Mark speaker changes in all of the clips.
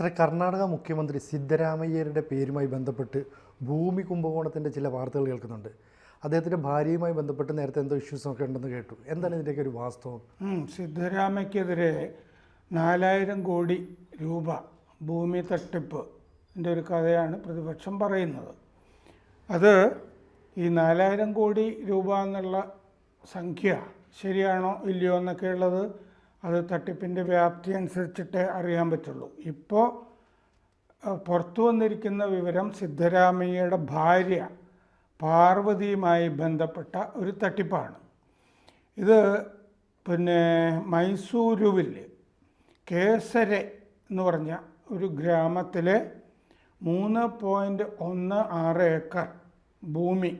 Speaker 1: ശ്രീ കർണാടക മുഖ്യമന്ത്രി സിദ്ധരാമയ്യരുടെ പേരുമായി ബന്ധപ്പെട്ട് ഭൂമി കുംഭകോണത്തിന്റെ ചില വാർത്തകൾ കേൾക്കുന്നുണ്ട്. അദ്ദേഹത്തിന്റെ ഭാര്യയുമായി ബന്ധപ്പെട്ട് നേരത്തെ എന്തോ ഇഷ്യൂസ് ഒക്കെ ഉണ്ടെന്ന് കേട്ടു. എന്താണ് ഇതിന്റെയൊക്കെ ഒരു വാസ്തവം?
Speaker 2: സിദ്ധരാമയ്ക്കെതിരെ നാലായിരം കോടി രൂപ ഭൂമി തട്ടിപ്പ് എന്റെ ഒരു കഥയാണ് പ്രതിപക്ഷം പറയുന്നത്. അത് ഈ നാലായിരം കോടി രൂപ എന്നുള്ള സംഖ്യ ശരിയാണോ ഇല്ലയോ എന്നൊക്കെ ഉള്ളത് അത് തട്ടിപ്പിന്റെ വ്യാപ്തി അനുസരിച്ചിട്ടേ അറിയാൻ പറ്റുള്ളൂ. ഇപ്പോൾ പുറത്തു വന്നിരിക്കുന്ന വിവരം സിദ്ധരാമയ്യയുടെ ഭാര്യ പാർവതിയുമായി ബന്ധപ്പെട്ട ഒരു തട്ടിപ്പാണ്. ഇത് പിന്നെ മൈസൂരുവിൽ കേസരെ എന്ന് പറഞ്ഞ ഒരു ഗ്രാമത്തിലെ മൂന്ന് പോയിന്റ് ഒന്ന് ആറ് ഏക്കർ ഭൂമി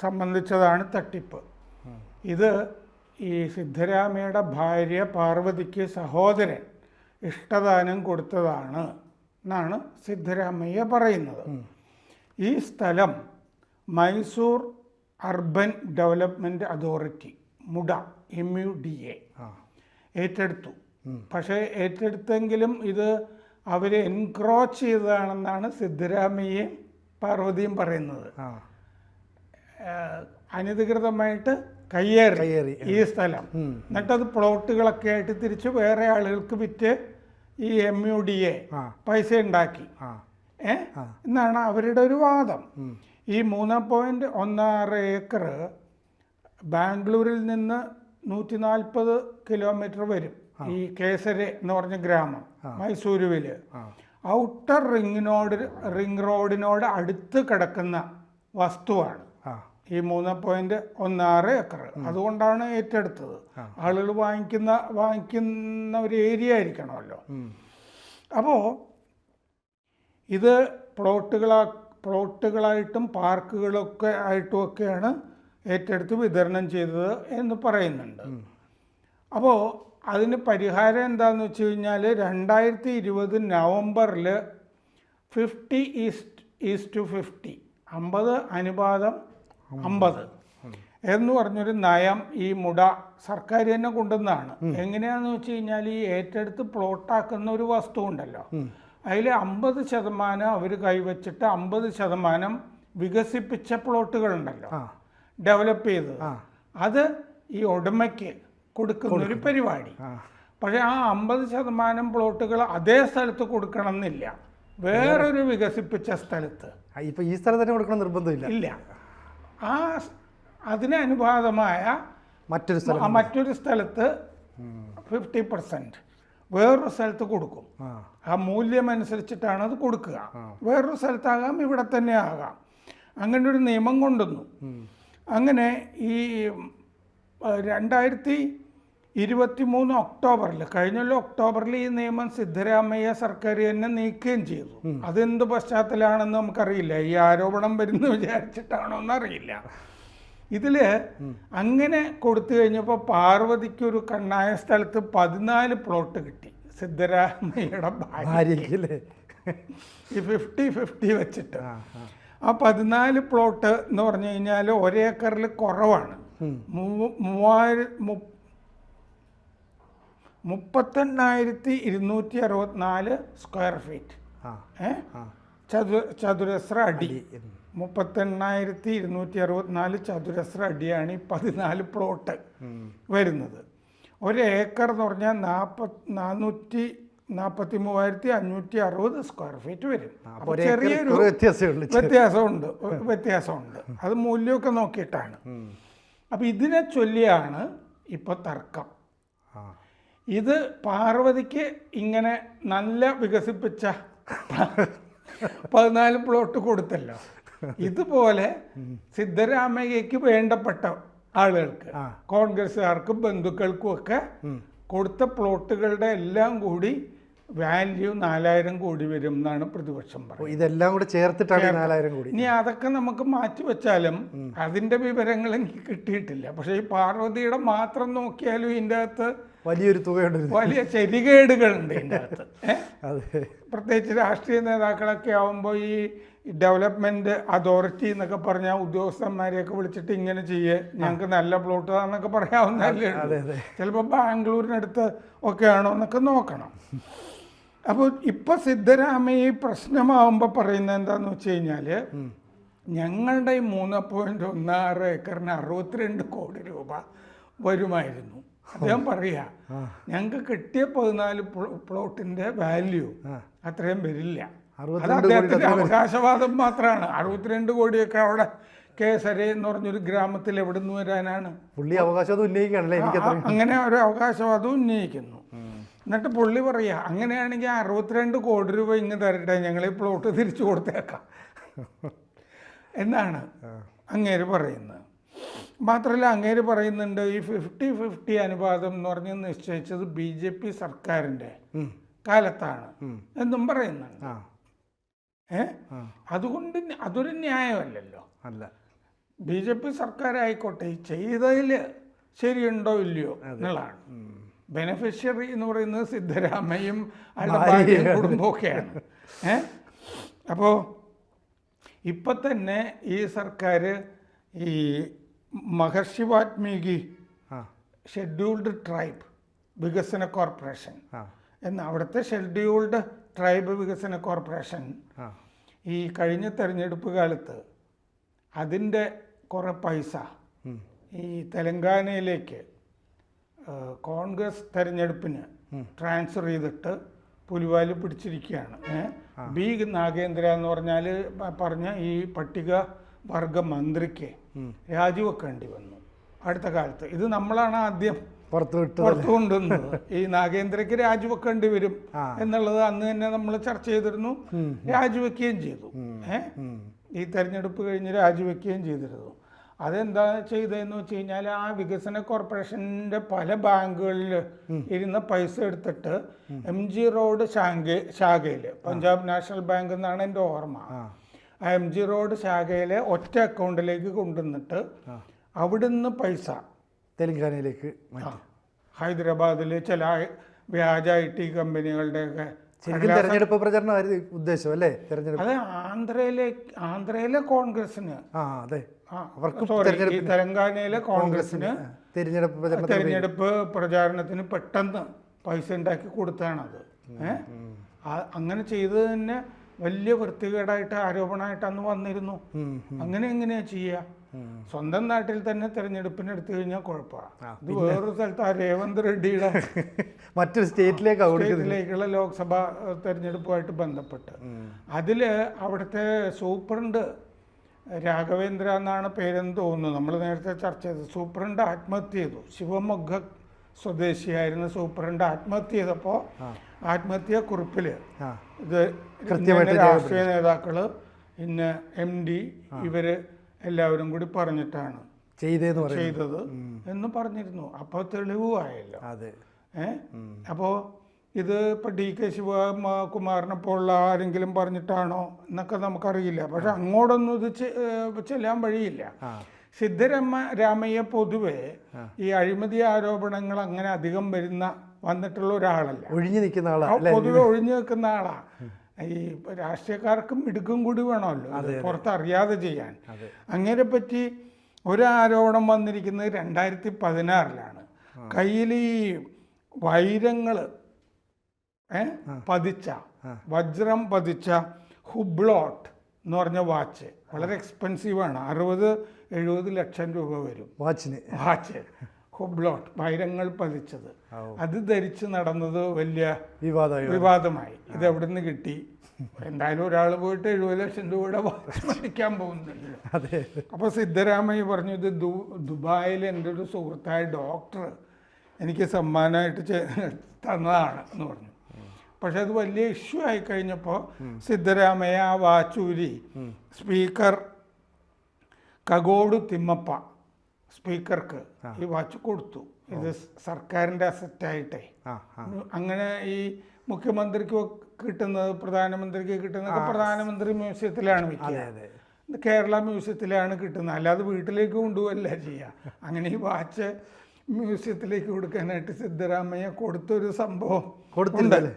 Speaker 2: സംബന്ധിച്ചതാണ് തട്ടിപ്പ്. ഇത് ഈ സിദ്ധരാമയുടെ ഭാര്യ പാർവതിക്ക് സഹോദരൻ ഇഷ്ടദാനം കൊടുത്തതാണ് എന്നാണ് സിദ്ധരാമയ്യ പറയുന്നത്. ഈ സ്ഥലം Mysore urban development authority MUDA M U D A ഏറ്റെടുത്തു. പക്ഷേ ഏറ്റെടുത്തെങ്കിലും ഇത് അവർ എൻക്രോച്ച് ചെയ്തതാണെന്നാണ് സിദ്ധരാമയ്യയും പാർവതിയും പറയുന്നത്. അനധികൃതമായിട്ട് കയ്യേറി
Speaker 1: കയ്യേറി,
Speaker 2: ഈ സ്ഥലം. എന്നിട്ടത് പ്ലോട്ടുകളൊക്കെ ആയിട്ട് തിരിച്ച് വേറെ ആളുകൾക്ക് വിറ്റ് ഈ എം യു ഡി എ. പൈസ ഉണ്ടാക്കി. ഏ? എന്നാണ് അവരുടെ ഒരു വാദം. ഈ മൂന്ന് പോയിന്റ് ഒന്നാറ് ഏക്കർ ബാംഗ്ലൂരിൽ നിന്ന് നൂറ്റി നാൽപ്പത് കിലോമീറ്റർ വരും. ഈ കേസരെ എന്ന് പറഞ്ഞ ഗ്രാമം മൈസൂരുവിൽ ഔട്ടർ റിങ്ങിനോട് റിംഗ് റോഡിനോട് അടുത്ത് കിടക്കുന്ന വസ്തുവാണ്. ഈ മൂന്ന് പോയിന്റ് ഒന്നാറ് ഏക്കർ. അതുകൊണ്ടാണ് ഏറ്റെടുത്തത്. ആളുകൾ വാങ്ങിക്കുന്ന വാങ്ങിക്കുന്ന ഒരു ഏരിയ ആയിരിക്കണമല്ലോ. അപ്പോൾ ഇത് പ്ലോട്ടുകളാ പ്ലോട്ടുകളായിട്ടും പാർക്കുകളൊക്കെ ആയിട്ടും ഒക്കെയാണ് ഏറ്റെടുത്ത് വിതരണം ചെയ്തത് എന്ന് പറയുന്നുണ്ട്. അപ്പോൾ അതിന് പരിഹാരം എന്താണെന്ന് വെച്ച് കഴിഞ്ഞാൽ രണ്ടായിരത്തി ഇരുപത് നവംബറിൽ fifty east east to fifty അമ്പത് അനുപാതം അമ്പത്. എന്ന് പറഞ്ഞൊരു നയം ഈ മുട സർക്കാർ തന്നെ കൊണ്ടുവന്നതാണ്. എങ്ങനെയാന്ന് വെച്ച് കഴിഞ്ഞാൽ ഈ ഏറ്റെടുത്ത് പ്ലോട്ടാക്കുന്ന ഒരു വസ്തു ഉണ്ടല്ലോ. അതിൽ അമ്പത് ശതമാനം അവർ കൈവച്ചിട്ട് അമ്പത് ശതമാനം വികസിപ്പിച്ച പ്ലോട്ടുകളുണ്ടല്ലോ.
Speaker 1: ഉണ്ടല്ലോ
Speaker 2: ഡെവലപ്പ് ചെയ്തത്. അത് ഈ ഉടമയ്ക്ക് കൊടുക്കുന്ന ഒരു പരിപാടി. പക്ഷെ ആ അമ്പത് ശതമാനം പ്ലോട്ടുകൾ അതേ സ്ഥലത്ത് കൊടുക്കണം എന്നില്ല വേറൊരു വികസിപ്പിച്ച സ്ഥലത്ത്.
Speaker 1: ഇപ്പൊ ഈ സ്ഥലത്ത് തന്നെ കൊടുക്കണം നിർബന്ധമില്ല.
Speaker 2: ഇല്ല. ആ അതിന് അനുപാതമായ
Speaker 1: മറ്റൊരു സ്ഥലം
Speaker 2: മറ്റൊരു സ്ഥലത്ത് ഫിഫ്റ്റി പെർസെന്റ്. വേറൊരു സ്ഥലത്ത് കൊടുക്കും.
Speaker 1: ആ.
Speaker 2: മൂല്യം അനുസരിച്ചിട്ടാണ് അത് കൊടുക്കുക. വേറൊരു സ്ഥലത്താകാം ഇവിടെ തന്നെ ആകാം. അങ്ങനെ ഒരു നിയമം കൊണ്ടുവന്നു. അങ്ങനെ ഈ രണ്ടായിരത്തി ഇരുപത്തി മൂന്ന് ഒക്ടോബറിൽ കഴിഞ്ഞല്ലോ ഒക്ടോബറിൽ ഈ നിയമം സിദ്ധരാമയ്യ സർക്കാർ തന്നെ നീക്കുകയും ചെയ്തു. അതെന്ത് പശ്ചാത്തലമാണെന്ന് നമുക്കറിയില്ല. ഈ ആരോപണം വരുന്നു വിചാരിച്ചിട്ടാണോ എന്നറിയില്ല. ഇതിൽ അങ്ങനെ കൊടുത്തു കഴിഞ്ഞപ്പോൾ പാർവതിക്ക് ഒരു കണ്ണായ സ്ഥലത്ത് പതിനാല് പ്ലോട്ട് കിട്ടി സിദ്ധരാമയ്യയുടെ ഭാര്യ
Speaker 1: ഭാര്യയ്ക്ക്
Speaker 2: ഈ ഫിഫ്റ്റി ഫിഫ്റ്റി വെച്ചിട്ട്.
Speaker 1: ആ
Speaker 2: പതിനാല് പ്ലോട്ട് എന്ന് പറഞ്ഞു കഴിഞ്ഞാൽ ഒരേക്കറിൽ കുറവാണ്. മൂവായിര മുപ്പത്തെണ്ണായിരത്തി ഇരുന്നൂറ്റി അറുപത്തിനാല് സ്ക്വയർ ഫീറ്റ് ചതു ചതുരശ്ര അടി. മുപ്പത്തെണ്ണായിരത്തി ഇരുന്നൂറ്റി അറുപത്തിനാല് ചതുരശ്ര അടിയാണ് ഈ പതിനാല് പ്ലോട്ട് വരുന്നത്. ഒരു ഏക്കർ എന്ന് പറഞ്ഞാൽ നാൽപ്പത് നാനൂറ്റി നാൽപ്പത്തി മൂവായിരത്തി അഞ്ഞൂറ്റി അറുപത് സ്ക്വയർ ഫീറ്റ് വരും അപ്പോൾ ചെറിയൊരു വ്യത്യാസമുണ്ട്. വ്യത്യാസമുണ്ട്. അത് മൂല്യമൊക്കെ നോക്കിയിട്ടാണ്.
Speaker 1: അപ്പോൾ
Speaker 2: അപ്പം ഇതിനെ ചൊല്ലിയാണ് ഇപ്പോൾ തർക്കം. ഇത് പാർവതിക്ക് ഇങ്ങനെ നല്ല വികസിപ്പിച്ച പതിനാല് പ്ലോട്ട് കൊടുത്തല്ലോ. ഇതുപോലെ സിദ്ധരാമയ്യക്ക് വേണ്ടപ്പെട്ട ആളുകൾക്ക്. കോൺഗ്രസ്സുകാർക്കും ബന്ധുക്കൾക്കും ഒക്കെ കൊടുത്ത പ്ലോട്ടുകളുടെ എല്ലാം കൂടി വാല്യൂ നാലായിരം കോടി വരും എന്നാണ് പ്രതിപക്ഷം പറയുന്നത്.
Speaker 1: ഇതെല്ലാം കൂടെ ചേർത്തിട്ടാണ് നാലായിരം കോടി.
Speaker 2: ഇനി അതൊക്കെ നമുക്ക് മാറ്റി വെച്ചാലും അതിന്റെ വിവരങ്ങൾ എനിക്ക് കിട്ടിയിട്ടില്ല. പക്ഷേ ഈ പാർവതിയുടെ മാത്രം നോക്കിയാലും ഇതിന്റെ അകത്ത്
Speaker 1: വലിയൊരു തുകയുണ്ട്
Speaker 2: വലിയ ചെരികേടുകളുണ്ട് ഇതിന്റെ അകത്ത്.
Speaker 1: അതെ.
Speaker 2: പ്രത്യേകിച്ച് രാഷ്ട്രീയ നേതാക്കളൊക്കെ ആവുമ്പോൾ ഈ ഡെവലപ്മെന്റ് അതോറിറ്റി എന്നൊക്കെ പറഞ്ഞ ഉദ്യോഗസ്ഥന്മാരെയൊക്കെ വിളിച്ചിട്ട് ഇങ്ങനെ ചെയ്യേ. ഞങ്ങൾക്ക് നല്ല പ്ലോട്ട് എന്നൊക്കെ പറയാവുന്നതല്ലേ
Speaker 1: അതെ.
Speaker 2: ചിലപ്പോൾ ബാംഗ്ലൂരിനടുത്ത് ഒക്കെ ആണോ എന്നൊക്കെ നോക്കണം. അപ്പോൾ ഇപ്പൊ സിദ്ധരാമയ്യ പ്രശ്നമാവുമ്പോൾ പറയുന്നത് എന്താന്ന് വെച്ച് കഴിഞ്ഞാൽ ഞങ്ങളുടെ ഈ മൂന്ന് പോയിന്റ് ഒന്ന് ആറ് ഏക്കറിന് അറുപത്തിരണ്ട് കോടി രൂപ വരുമായിരുന്നു. അദ്ദേഹം പറയാ. ഞങ്ങൾക്ക് കിട്ടിയ പതിനാല് പ്ലോട്ടിന്റെ വാല്യൂ അത്രയും വരില്ല. അത് അദ്ദേഹത്തിന്റെ അവകാശവാദം മാത്രമാണ്. അറുപത്തിരണ്ട് കോടിയൊക്കെ അവിടെ കേസരി എന്ന് പറഞ്ഞൊരു ഗ്രാമത്തിൽ എവിടെ നിന്ന് വരാനാണ്?
Speaker 1: പുള്ളി അവകാശവാദം ഉന്നയിക്കണല്ലേ ഉന്നയിക്കുകയാണല്ലേ
Speaker 2: അങ്ങനെ ഒരു അവകാശവാദം ഉന്നയിക്കുന്നു. എന്നിട്ട് പുള്ളി പറയാ അങ്ങനെയാണെങ്കിൽ അറുപത്തിരണ്ട് കോടി രൂപ ഇങ്ങ് തരട്ടെ ഞങ്ങൾ ഈ പ്ലോട്ട് തിരിച്ചു കൊടുത്തേക്കാം. എന്നാണ് അങ്ങേര് പറയുന്നത്. മാത്രമല്ല അങ്ങേര് പറയുന്നുണ്ട് ഈ ഫിഫ്റ്റി ഫിഫ്റ്റി അനുപാതം എന്ന് പറഞ്ഞ് നിശ്ചയിച്ചത് ബി ജെ പി സർക്കാരിന്റെ കാലത്താണ് എന്നും പറയുന്നുണ്ട്. ഏ? അതുകൊണ്ട് അതൊരു ന്യായമല്ലല്ലോ.
Speaker 1: അല്ല.
Speaker 2: ബി ജെ പി സർക്കാരായിക്കോട്ടെ ചെയ്തതിൽ ശരിയുണ്ടോ ഇല്ലയോ എന്നുള്ളതാണ്. ബെനഫിഷ്യറി എന്ന് പറയുന്നത് സിദ്ധരാമയും അയാളുടെ കുടുംബമൊക്കെയാണ് ഏ? അപ്പോൾ ഇപ്പം തന്നെ ഈ സർക്കാർ ഈ മഹർഷി വാൽമീകി ഷെഡ്യൂൾഡ് ട്രൈബ് വികസന കോർപ്പറേഷൻ എന്ന അവിടുത്തെ ഷെഡ്യൂൾഡ് ട്രൈബ് വികസന കോർപ്പറേഷൻ ഈ കഴിഞ്ഞ തെരഞ്ഞെടുപ്പ് കാലത്ത് അതിന്റെ കുറേ പൈസ ഈ തെലങ്കാനയിലേക്ക് കോൺഗ്രസ് തെരഞ്ഞെടുപ്പിന് ട്രാൻസ്ഫർ ചെയ്തിട്ട് പുലിവാൽ പിടിച്ചിരിക്കുകയാണ്? ബി നാഗേന്ദ്ര എന്ന് പറഞ്ഞാൽ പറഞ്ഞ ഈ പട്ടിക വർഗ മന്ത്രിക്ക് രാജിവെക്കേണ്ടി വന്നു. അടുത്ത കാലത്ത്. ഇത് നമ്മളാണ് ആദ്യം
Speaker 1: പുറത്ത്
Speaker 2: കൊണ്ടുവന്നത്. ഈ നാഗേന്ദ്രയ്ക്ക് രാജിവെക്കേണ്ടി വരും എന്നുള്ളത് അന്ന് തന്നെ നമ്മൾ ചർച്ച ചെയ്തിരുന്നു. രാജിവെക്കുകയും ചെയ്തു. ഈ തെരഞ്ഞെടുപ്പ് കഴിഞ്ഞ് രാജിവെക്കുകയും ചെയ്തിരുന്നു. അതെന്താ ചെയ്തതെന്ന് വെച്ച് കഴിഞ്ഞാൽ ആ വികസന കോർപ്പറേഷന്റെ പല ബാങ്കുകളിൽ ഇരുന്ന പൈസ എടുത്തിട്ട് എം ജി റോഡ് ശാഖ ശാഖയിൽ പഞ്ചാബ് നാഷണൽ ബാങ്ക് എന്നാണ് എന്റെ ഓർമ്മ. എം ജി റോഡ് ശാഖയിലെ ഒറ്റ അക്കൗണ്ടിലേക്ക് കൊണ്ടുവന്നിട്ട് അവിടുന്ന് പൈസ
Speaker 1: തെലങ്കാനയിലേക്ക്
Speaker 2: ഹൈദരാബാദിൽ ചില വ്യാജ ഐ ടി കമ്പനികളുടെയൊക്കെ
Speaker 1: ശരിക്കും തെരഞ്ഞെടുപ്പ് പ്രചരണമായിരുന്നു ഉദ്ദേശം അല്ലേ? തെരഞ്ഞെടുപ്പ്.
Speaker 2: അത് ആന്ധ്രയിലെ ആന്ധ്രയിലെ കോൺഗ്രസിന്
Speaker 1: ആ അതെ. അവർക്ക്
Speaker 2: തെലങ്കാനയിലെ കോൺഗ്രസിന്
Speaker 1: തെരഞ്ഞെടുപ്പ് പ്രചരണത്തിന്
Speaker 2: തെരഞ്ഞെടുപ്പ് പ്രചാരണത്തിന് പെട്ടെന്ന് പൈസ ഉണ്ടാക്കി കൊടുത്താണത് ഏഹ് അങ്ങനെ ചെയ്തത് തന്നെ വലിയ വൃത്തികേടായിട്ട് ആരോപണമായിട്ട് അന്ന് വന്നിരുന്നു. അങ്ങനെ എങ്ങനെയാ ചെയ്യുക സ്വന്തം നാട്ടിൽ തന്നെ തെരഞ്ഞെടുപ്പിന് എടുത്തു കഴിഞ്ഞാൽ കുഴപ്പമാണ് ഇത് വേറൊരു സ്ഥലത്ത് ആ രേവന്ത് റെഡ്ഡിയുടെ
Speaker 1: മറ്റൊരു സ്റ്റേറ്റിലേക്ക്
Speaker 2: സ്റ്റേറ്റിലേക്കുള്ള ലോക്സഭാ തെരഞ്ഞെടുപ്പുമായിട്ട് ബന്ധപ്പെട്ട്. അതിൽ അവിടുത്തെ സൂപ്രണ്ട് രാഘവേന്ദ്ര എന്നാണ് പേരെന്ന് തോന്നുന്നു. നമ്മൾ നേരത്തെ ചർച്ച ചെയ്തത്. സൂപ്രണ്ട് ആത്മഹത്യ ചെയ്തു. ശിവമൊഗ്ഗ സ്വദേശിയായിരുന്ന സൂപ്രണ്ട് ആത്മഹത്യ ചെയ്തപ്പോൾ ആത്മഹത്യ കുറിപ്പിൽ ഇത്
Speaker 1: കൃത്യമായിട്ട്
Speaker 2: രാഷ്ട്രീയ നേതാക്കൾ ഇന്ന എം ഡി ഇവർ എല്ലാവരും കൂടി പറഞ്ഞിട്ടാണ് ചെയ്തത് എന്ന് പറഞ്ഞിരുന്നു. അപ്പോൾ തെളിവുമായല്ലോ ഏ? അപ്പോൾ ഇത് ഇപ്പോൾ ഡി കെ ശിവകുമാറിനെ പോലുള്ള ആരെങ്കിലും പറഞ്ഞിട്ടാണോ എന്നൊക്കെ നമുക്കറിയില്ല. പക്ഷെ അങ്ങോട്ടൊന്നും ഇത് ചെല്ലാൻ വഴിയില്ല. സിദ്ധരാമ രാമയ്യ പൊതുവെ ഈ അഴിമതി ആരോപണങ്ങൾ അങ്ങനെ അധികം വരുന്ന വന്നിട്ടുള്ള ഒരാളല്ല.
Speaker 1: ഒഴിഞ്ഞു നിൽക്കുന്ന
Speaker 2: ആളാണ് പൊതുവെ ഒഴിഞ്ഞു നിൽക്കുന്ന ആളാണ് ഈ രാഷ്ട്രീയക്കാർക്കും ഇടുക്കും കൂടി വേണമല്ലോ പുറത്തറിയാതെ ചെയ്യാൻ. അങ്ങനെ പറ്റി ഒരു ആരോപണം വന്നിരിക്കുന്നത് രണ്ടായിരത്തി പതിനാറിലാണ്. കയ്യിൽ ഈ വൈരങ്ങൾ ഏ? പതിച്ച വജ്രം പതിച്ച ഹുബ്ലോട്ട് എന്ന് പറഞ്ഞ വാച്ച് വളരെ എക്സ്പെൻസീവാണ് അറുപത് എഴുപത് ലക്ഷം രൂപ വരും.
Speaker 1: വാച്ചിന്.
Speaker 2: വാച്ച്. ഹുബ്ലോട്ട് വൈരങ്ങൾ പതിച്ചത്. അത് ധരിച്ച് നടന്നത് വലിയ
Speaker 1: വിവാദമായി.
Speaker 2: വിവാദമായി. ഇത് എവിടെ നിന്ന് കിട്ടി? എന്തായാലും ഒരാൾ പോയിട്ട് എഴുപത് ലക്ഷം രൂപയുടെ വാച്ച് മേടിക്കാൻ പോകുന്നുണ്ടല്ലോ.
Speaker 1: അതെ.
Speaker 2: അപ്പോൾ സിദ്ധരാമയ്യ പറഞ്ഞു ഇത് ദു ദുബായിൽ എന്റെ ഒരു സുഹൃത്തായ ഡോക്ടർ എനിക്ക് സമ്മാനമായിട്ട് തന്നതാണ് എന്ന് പറഞ്ഞു. പക്ഷെ അത് വലിയ ഇഷ്യൂ ആയി കഴിഞ്ഞപ്പോൾ സിദ്ധരാമയ്യ ആ വാച്ചൂരി സ്പീക്കർ കഗോഡ് തിമ്മപ്പ സ്പീക്കർക്ക് ഈ വാച്ച് കൊടുത്തു. ഇത് സർക്കാരിന്റെ അസറ്റായിട്ടേ അങ്ങനെ ഈ മുഖ്യമന്ത്രിക്ക് കിട്ടുന്നത് പ്രധാനമന്ത്രിക്ക് കിട്ടുന്നത് പ്രധാനമന്ത്രി മ്യൂസിയത്തിലാണ് ഇത് കേരള മ്യൂസിയത്തിലാണ് കിട്ടുന്നത്. അല്ലാതെ വീട്ടിലേക്ക് കൊണ്ടുപോകല്ല ചെയ്യുക അങ്ങനെ ഈ വാച്ച് മ്യൂസിയത്തിലേക്ക് കൊടുക്കാനായിട്ട് സിദ്ധരാമയ്യ കൊടുത്തൊരു സംഭവം
Speaker 1: കൊടുത്തിരുന്നല്ലേ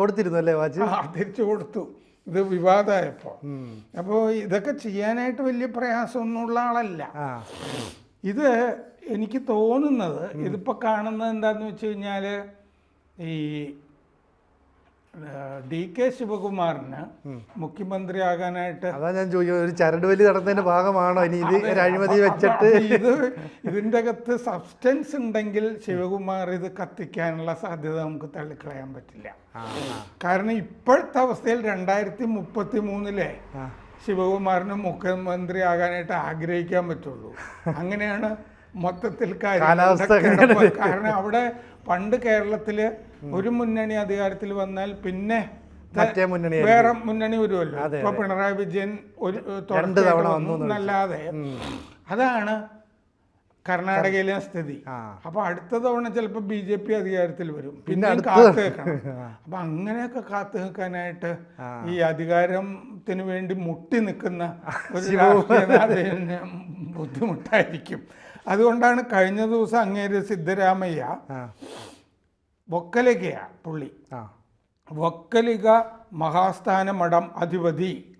Speaker 1: കൊടുത്തിരുന്നു അല്ലേ വാച്ച്?
Speaker 2: തിരിച്ചു കൊടുത്തു. ഇത് വിവാദമായപ്പോൾ അപ്പോൾ ഇതൊക്കെ ചെയ്യാനായിട്ട് വലിയ പ്രയാസമൊന്നുമുള്ള ആളല്ല. ഇത് എനിക്ക് തോന്നുന്നത് ഇതിപ്പോൾ കാണുന്നത് എന്താന്ന് വെച്ച് കഴിഞ്ഞാൽ ഈ ഡി കെ ശിവകുമാറിന് മുഖ്യമന്ത്രിയാകാനായിട്ട്
Speaker 1: അതാ ഞാൻ ചോദിക്കുന്നത് ഒരു ചരട് വലി നടന്നതിന്റെ ഭാഗമാണോ ഇനി ഇത് അഴിമതി വെച്ചിട്ട്?
Speaker 2: ഇത് ഇതിന്റെ അകത്ത് സബ്സ്റ്റൻസ് ഉണ്ടെങ്കിൽ ശിവകുമാർ ഇത് കത്തിക്കാനുള്ള സാധ്യത നമുക്ക് തള്ളിക്കളയാൻ പറ്റില്ല. കാരണം ഇപ്പോഴത്തെ അവസ്ഥയിൽ രണ്ടായിരത്തി മുപ്പത്തി മൂന്നിലെ
Speaker 1: ശിവകുമാറിന്
Speaker 2: ശിവകുമാറിന് മുഖ്യമന്ത്രിയാകാനായിട്ട് ആഗ്രഹിക്കാൻ പറ്റുള്ളൂ. അങ്ങനെയാണ് മൊത്തത്തിൽ
Speaker 1: കാലാവസ്ഥ
Speaker 2: കാരണം അവിടെ പണ്ട് കേരളത്തിൽ ഒരു മുന്നണി അധികാരത്തിൽ വന്നാൽ പിന്നെ
Speaker 1: മറ്റേ മുന്നണി
Speaker 2: വേറെ മുന്നണി വരുമല്ലോ. ഇപ്പൊ പിണറായി വിജയൻ ഒരു
Speaker 1: രണ്ട് തവണ വന്നു
Speaker 2: എന്നല്ലാതെ അതാണ് കർണാടകയിലെ സ്ഥിതി. അപ്പൊ അടുത്ത തവണ ചിലപ്പോൾ ബി ജെ പി അധികാരത്തിൽ വരും.
Speaker 1: പിന്നെ
Speaker 2: കാത്തു നിൽക്കണം. അപ്പൊ അങ്ങനെയൊക്കെ കാത്തു നിൽക്കാനായിട്ട് ഈ അധികാരത്തിന് വേണ്ടി മുട്ടി നിൽക്കുന്ന ഒരു ബുദ്ധിമുട്ടായിരിക്കും. അതുകൊണ്ടാണ് കഴിഞ്ഞ ദിവസം അങ്ങേര് സിദ്ധരാമയ്യ വൊക്കലികയ പുള്ളി.
Speaker 1: ആ.
Speaker 2: വക്കലിക മഹാസ്ഥാന മഠം അധിപതി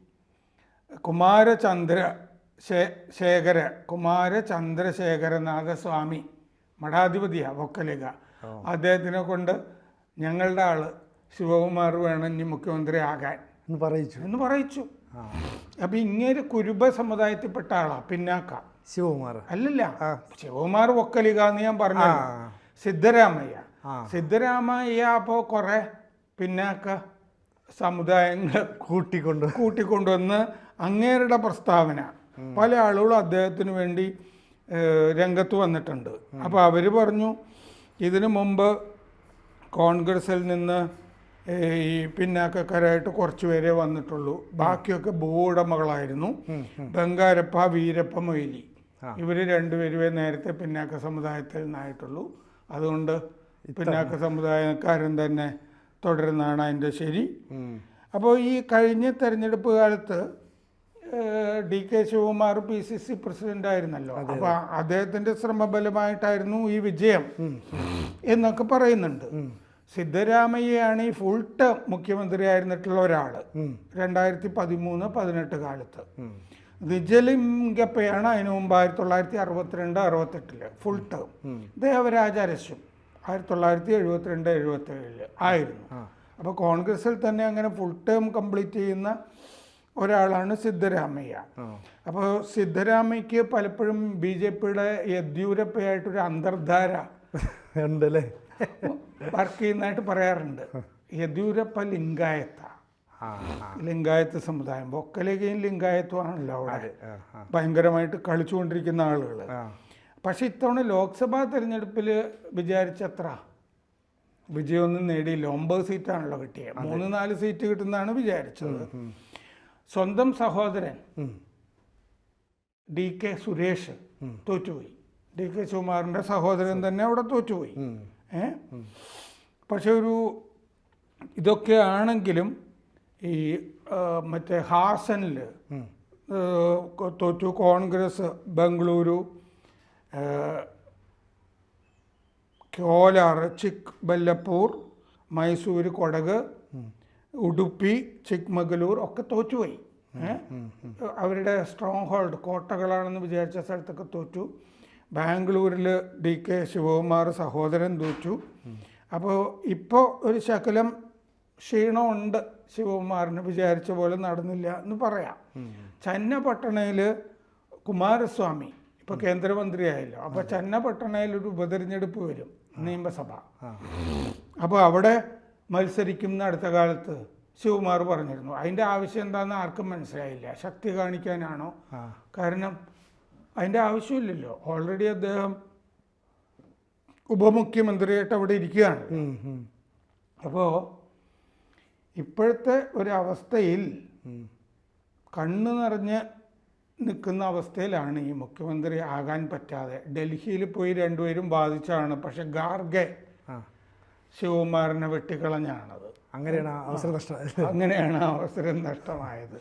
Speaker 2: കുമാരചന്ദ്ര ശേ- ശേഖര കുമാരചന്ദ്രശേഖരനാഥ സ്വാമി മഠാധിപതിയാണ് വക്കലിക അദ്ദേഹത്തിനെ കൊണ്ട് ഞങ്ങളുടെ ആൾ ശിവകുമാർ വേണം ഇനി മുഖ്യമന്ത്രി ആകാൻ.
Speaker 1: എന്ന് പറയിച്ചു.
Speaker 2: എന്ന് പറയിച്ചു. അപ്പൊ ഇങ്ങേര് കുരുബ സമുദായത്തിൽപ്പെട്ട ആളാ പിന്നാക്ക.
Speaker 1: ശിവകുമാർ.
Speaker 2: അല്ലല്ല. ശിവകുമാർ വക്കലിക എന്ന് ഞാൻ പറഞ്ഞു സിദ്ധരാമയ്യ
Speaker 1: ആ.
Speaker 2: സിദ്ധരാമയ്യ അപ്പോൾ കുറെ പിന്നാക്ക സമുദായങ്ങൾ
Speaker 1: കൂട്ടിക്കൊണ്ട്
Speaker 2: കൂട്ടിക്കൊണ്ടുവന്ന് അങ്ങേരുടെ പ്രസ്താവന. പല ആളുകളും അദ്ദേഹത്തിന് വേണ്ടി രംഗത്ത് വന്നിട്ടുണ്ട്. അപ്പോൾ അവർ പറഞ്ഞു ഇതിനു മുമ്പ് കോൺഗ്രസിൽ നിന്ന് ഈ പിന്നാക്കക്കാരായിട്ട് കുറച്ച് പേരെ വന്നിട്ടുള്ളൂ. ബാക്കിയൊക്കെ ഭൂവുടമകളായിരുന്നു. ബംഗാരപ്പ വീരപ്പ മൊയ്ലി. ഇവർ രണ്ടുപേരുമേ നേരത്തെ പിന്നാക്ക സമുദായത്തിൽ നിന്നായിട്ടുള്ളൂ. അതുകൊണ്ട് പിന്നാക്ക സമുദായക്കാരും തന്നെ തുടരുന്നതാണ് അതിന്റെ ശരി. അപ്പോൾ ഈ കഴിഞ്ഞ തെരഞ്ഞെടുപ്പ് കാലത്ത് D K Shivakumar P C C president ആയിരുന്നല്ലോ അപ്പൊ അദ്ദേഹത്തിന്റെ ശ്രമബലമായിട്ടായിരുന്നു ഈ വിജയം എന്നൊക്കെ പറയുന്നുണ്ട്. സിദ്ധരാമയ്യയാണ് ഈ ഫുൾ ടൈം മുഖ്യമന്ത്രി ആയിരുന്നിട്ടുള്ള ഒരാൾ രണ്ടായിരത്തി പതിമൂന്ന് പതിനെട്ട് കാലത്ത്. നിജലിംഗപ്പയാണ് അതിനു മുമ്പ് ആയിരത്തി തൊള്ളായിരത്തി അറുപത്തിരണ്ട് അറുപത്തെട്ടിൽ ഫുൾ ടേം ദേവരാജ അരശും. ആയിരത്തി തൊള്ളായിരത്തി എഴുപത്തിരണ്ട് എഴുപത്തേഴിൽ ആയിരുന്നു. അപ്പോൾ കോൺഗ്രസിൽ തന്നെ അങ്ങനെ ഫുൾ ടേം കംപ്ലീറ്റ് ചെയ്യുന്ന ഒരാളാണ് സിദ്ധരാമയ്യ. അപ്പോൾ സിദ്ധരാമയ്ക്ക് പലപ്പോഴും ബി ജെ പിയുടെ യെദ്യൂരപ്പയായിട്ടൊരു അന്തർധാര
Speaker 1: ഉണ്ടല്ലേ?
Speaker 2: വർക്ക് ചെയ്യുന്നതായിട്ട് പറയാറുണ്ട്. യെദ്യൂരപ്പ ലിംഗായത്ത. ലിംഗായത്ത് സമുദായം. ബൊക്കലേഖയും ലിംഗായത്വമാണല്ലോ അവിടെ. ഭയങ്കരമായിട്ട് കളിച്ചുകൊണ്ടിരിക്കുന്ന ആളുകൾ പക്ഷെ ഇത്തവണ ലോക്സഭാ തെരഞ്ഞെടുപ്പിൽ വിചാരിച്ചത്ര? വിജയമൊന്നും നേടിയില്ല. ഒമ്പത് സീറ്റാണല്ലോ കിട്ടിയത് മൂന്ന് നാല് സീറ്റ് കിട്ടുന്നതാണ് വിചാരിച്ചത്. സ്വന്തം സഹോദരൻ ഡി കെ സുരേഷ് തോറ്റുപോയി. ഡി കെ ശിവകുമാറിന്റെ സഹോദരൻ തന്നെ അവിടെ തോറ്റുപോയി. ഏ? പക്ഷെ ഒരു ഇതൊക്കെ ആണെങ്കിലും ഈ മറ്റേ ഹാസനിൽ തോറ്റു കോൺഗ്രസ് ബംഗളൂരു കോലാർ ചിക്ക് ബല്ലപ്പൂർ മൈസൂർ കൊടക് ഉടുപ്പി ചിക്മഗലൂർ ഒക്കെ തോറ്റുപോയി? അവരുടെ സ്ട്രോങ് ഹോൾഡ് കോട്ടകളാണെന്ന് വിചാരിച്ച സ്ഥലത്തൊക്കെ തോറ്റു. ബാംഗ്ലൂരിൽ ഡി കെ ശിവകുമാർ സഹോദരൻ തോറ്റു. അപ്പോൾ ഇപ്പോൾ ഒരു ശകലം ക്ഷീണമുണ്ട് ശിവകുമാറിന് വിചാരിച്ച പോലെ നടന്നില്ല എന്ന് പറയാം. ചന്നപട്ടണയിൽ കുമാരസ്വാമി ഇപ്പോൾ കേന്ദ്രമന്ത്രിയായല്ലോ. അപ്പോൾ ചെന്നപട്ടണയിൽ ഒരു ഉപതെരഞ്ഞെടുപ്പ് വരും. നിയമസഭ.
Speaker 1: അപ്പൊ
Speaker 2: അപ്പോൾ അവിടെ മത്സരിക്കും അടുത്ത കാലത്ത് ശിവകുമാർ പറഞ്ഞിരുന്നു. അതിന്റെ ആവശ്യം എന്താണെന്ന് ആർക്കും മനസ്സിലായില്ല. ശക്തി കാണിക്കാനാണോ? കാരണം അതിന്റെ ആവശ്യമില്ലല്ലോ. ഓൾറെഡി അദ്ദേഹം ഉപമുഖ്യമന്ത്രിയായിട്ട് അവിടെ ഇരിക്കുകയാണ്. അപ്പോൾ ഇപ്പോഴത്തെ ഒരവസ്ഥയിൽ കണ്ണ് നിറഞ്ഞ് നിൽക്കുന്ന അവസ്ഥയിലാണ് ഈ മുഖ്യമന്ത്രി ആകാൻ പറ്റാതെ. ഡൽഹിയിൽ പോയി രണ്ടുപേരും ബാധിച്ചാണ് പക്ഷെ ഗാർഗെ ശിവകുമാറിനെ വെട്ടിക്കളഞ്ഞാണത്.
Speaker 1: അങ്ങനെയാണ് അവസരം
Speaker 2: അങ്ങനെയാണ് അവസരം നഷ്ടമായത്.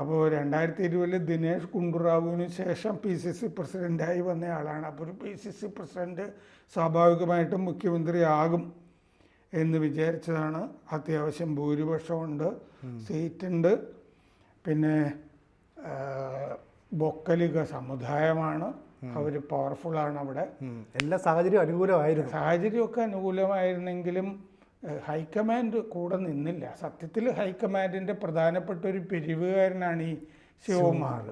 Speaker 2: അപ്പോൾ രണ്ടായിരത്തി ഇരുപതിൽ ദിനേഷ് ഗുണ്ടുറാവുവിന് ശേഷം പി സി സി പ്രസിഡന്റായി വന്നയാളാണ് അപ്പോൾ ഒരു പി സി സി പ്രസിഡന്റ് സ്വാഭാവികമായിട്ടും മുഖ്യമന്ത്രി ആകും എന്ന് വിചാരിച്ചതാണ്. അത്യാവശ്യം ഭൂരിപക്ഷമുണ്ട് സീറ്റുണ്ട്. പിന്നെ ബൊക്കലിക സമുദായമാണ്. അവർ പവർഫുള്ളാണ് അവിടെ.
Speaker 1: എല്ലാ സാഹചര്യവും അനുകൂലമായിരുന്നു.
Speaker 2: സാഹചര്യമൊക്കെ അനുകൂലമായിരുന്നെങ്കിലും ഹൈക്കമാൻഡ് കൂടെ നിന്നില്ല. സത്യത്തിൽ ഹൈക്കമാൻഡിന്റെ പ്രധാനപ്പെട്ട ഒരു പിരിവുകാരനാണ് ഈ ശിവകുമാർ.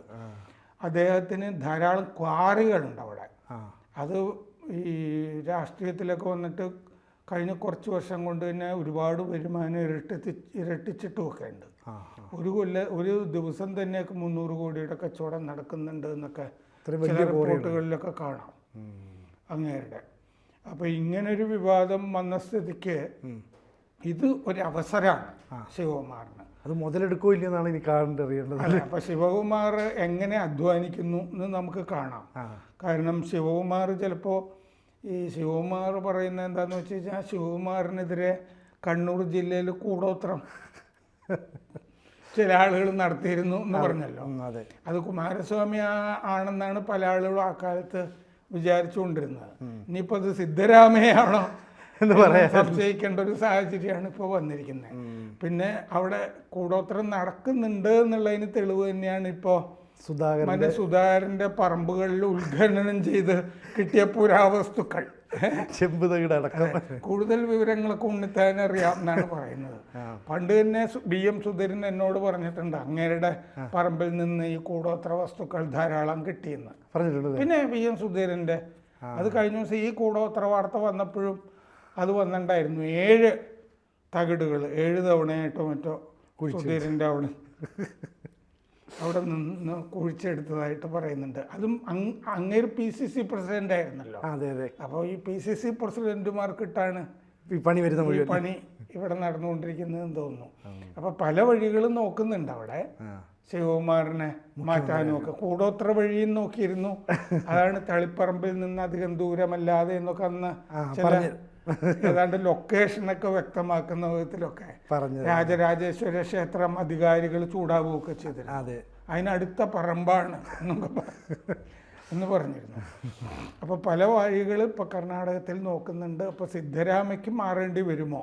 Speaker 2: അദ്ദേഹത്തിന് ധാരാളം ക്വാറികളുണ്ട് അവിടെ. അത് ഈ രാഷ്ട്രീയത്തിലൊക്കെ വന്നിട്ട് കഴിഞ്ഞ കുറച്ച് വർഷം കൊണ്ട് തന്നെ ഒരുപാട് വരുമാനം ഇരട്ടി ഇരട്ടിച്ചിട്ടുമൊക്കെ ഉണ്ട്. ഒരു കൊല്ല ഒരു ദിവസം തന്നെ മുന്നൂറ് കോടിയുടെ കച്ചവടം നടക്കുന്നുണ്ട് എന്നൊക്കെ ചില റിപ്പോർട്ടുകളിലൊക്കെ കാണാം. അങ്ങേരുടെ. അപ്പോൾ ഇങ്ങനൊരു വിവാദം വന്ന സ്ഥിതിക്ക് ഇത് ഒരു അവസരമാണ് ശിവകുമാറിന്.
Speaker 1: അത് മുതലെടുക്കോ ഇല്ലെന്നാണ് ഇനി കാണേണ്ടത് അറിയേണ്ടത്.
Speaker 2: അപ്പൊ അപ്പോൾ ശിവകുമാർ എങ്ങനെ അധ്വാനിക്കുന്നു എന്ന് നമുക്ക് കാണാം. കാരണം ശിവകുമാർ ചിലപ്പോ ഈ ശിവകുമാർ പറയുന്നത് എന്താണെന്ന് വെച്ച് കഴിഞ്ഞാൽ ശിവകുമാറിനെതിരെ കണ്ണൂർ ജില്ലയിൽ കൂടോത്രം. ചില ആളുകൾ നടത്തിയിരുന്നു എന്ന് പറഞ്ഞല്ലോ.
Speaker 1: അതെ.
Speaker 2: അത് കുമാരസ്വാമി ആണെന്നാണ് പല ആളുകളും ആ കാലത്ത് വിചാരിച്ചുകൊണ്ടിരുന്നത്. ഇനിയിപ്പോൾ അത് സിദ്ധരാമയാണോ
Speaker 1: എന്ന്
Speaker 2: പറയാൻ സംശയിക്കേണ്ട ഒരു സാഹചര്യമാണ് ഇപ്പോൾ വന്നിരിക്കുന്നത്. പിന്നെ അവിടെ കൂടോത്രം നടക്കുന്നുണ്ട് എന്നുള്ളതിന് തെളിവ് തന്നെയാണ് ഇപ്പോൾ
Speaker 1: സുധാകരൻ
Speaker 2: മന സുധാകരന്റെ പറമ്പുകളിൽ ഉദ്ഘാടനം ചെയ്ത് കിട്ടിയ പുരാവസ്തുക്കൾ.
Speaker 1: ചെമ്പ് തകിട് അടക്കം
Speaker 2: കൂടുതൽ വിവരങ്ങളൊക്കെ ഉണ്ണിത്താൻ അറിയാം എന്നാണ് പറയുന്നത്. പണ്ട് തന്നെ ബി എം സുധീരൻ എന്നോട് പറഞ്ഞിട്ടുണ്ട് അങ്ങേരുടെ പറമ്പിൽ നിന്ന് ഈ കൂടോത്ര വസ്തുക്കൾ ധാരാളം കിട്ടിയെന്ന്.
Speaker 1: പറഞ്ഞിട്ടുണ്ട്.
Speaker 2: പിന്നെ ബി എം സുധീരന്റെ അത് കഴിഞ്ഞ ദിവസം ഈ കൂടോത്ര വാർത്ത വന്നപ്പോഴും അത് വന്നിട്ടുണ്ടായിരുന്നു. ഏഴ് തകിടുകൾ ഏഴ് തവണയായിട്ടോ മറ്റോ സുധീരന്റെ അവിടെ. അവിടെ നിന്ന് കുഴിച്ചെടുത്തതായിട്ട് പറയുന്നുണ്ട്. അതും അങ് അങ്ങേര് പി സി സി പ്രസിഡന്റ് ആയിരുന്നല്ലോ.
Speaker 1: അതെ അതെ.
Speaker 2: അപ്പോൾ ഈ പി സി സി പ്രസിഡന്റുമാർക്കിട്ടാണ്
Speaker 1: ഈ പണി വരുന്ന
Speaker 2: ഈ
Speaker 1: മുഴുവൻ.
Speaker 2: പണി ഇവിടെ നടന്നുകൊണ്ടിരിക്കുന്നതെന്ന് തോന്നുന്നു. അപ്പോൾ പല വഴികളും നോക്കുന്നുണ്ട് അവിടെ. ശിവകുമാറിനെ മാറ്റാനും ഒക്കെ. കൂടോത്ര വഴിയും നോക്കിയിരുന്നു. അതാണ് തളിപ്പറമ്പിൽ നിന്ന് അധികം ദൂരമല്ലാതെ എന്നൊക്കെ അന്ന്
Speaker 1: ആ,
Speaker 2: ചില
Speaker 1: പറഞ്ഞു.
Speaker 2: ഏതാണ്ട് ലൊക്കേഷനൊക്കെ വ്യക്തമാക്കുന്ന വിധത്തിലൊക്കെ
Speaker 1: പറഞ്ഞു
Speaker 2: രാജരാജേശ്വര ക്ഷേത്രം അധികാരികൾ ചൂടാവുകയൊക്കെ ചെയ്തു
Speaker 1: അതെ.
Speaker 2: അതിനടുത്ത പറമ്പാണ് എന്നൊക്കെ എന്ന് പറഞ്ഞിരുന്നു. അപ്പോൾ പല വഴികൾ ഇപ്പോൾ കർണാടകത്തിൽ നോക്കുന്നുണ്ട്. അപ്പോൾ സിദ്ധരാമയ്ക്ക് മാറേണ്ടി വരുമോ?